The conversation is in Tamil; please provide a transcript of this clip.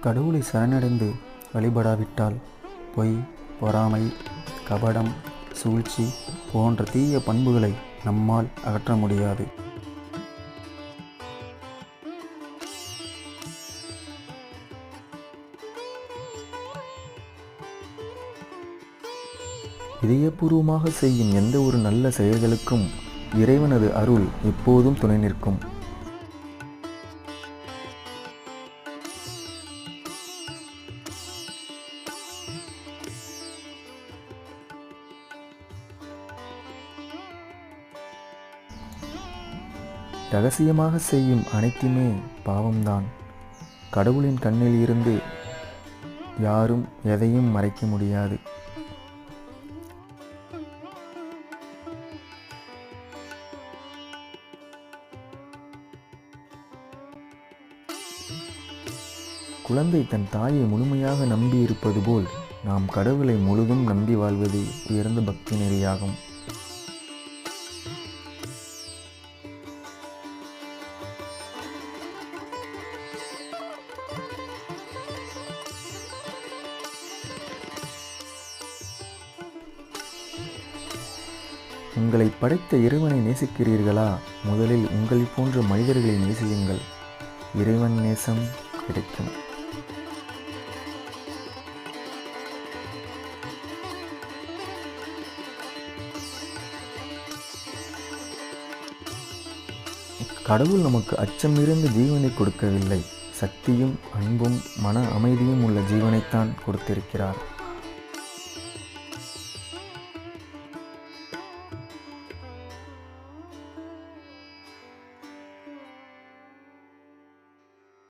கடவுளை சரணடைந்து வழிபடாவிட்டால் பொய் பொறாமை கபடம் சூழ்ச்சி போன்ற தீய பண்புகளை நம்மால் அகற்ற முடியாது. இதயபூர்வமாக செய்யும் எந்த ஒரு நல்ல செயல்களுக்கும் இறைவனது அருள் எப்போதும் துணை நிற்கும். ரகசியமாக செய்யும் அனைத்துமே பாவம்தான். கடவுளின் கண்ணில் இருந்து யாரும் எதையும் மறைக்க முடியாது. குழந்தை தன் தாயை முழுமையாக நம்பி இருப்பது போல் நாம் கடவுளை முழுதும் நம்பி வாழ்வது உயர்ந்த பக்தி நெறியாகும். உங்களை படைத்த இறைவனை நேசிக்கிறீர்களா? முதலில் உங்களை போன்ற மனிதர்களை நேசியுங்கள். இறைவன் நேசம் கிடைக்கும். கடவுள் நமக்கு அச்சமிருந்து ஜீவனை கொடுக்கவில்லை. சக்தியும் அன்பும் மன அமைதியும் உள்ள ஜீவனைத்தான் கொடுத்திருக்கிறார்.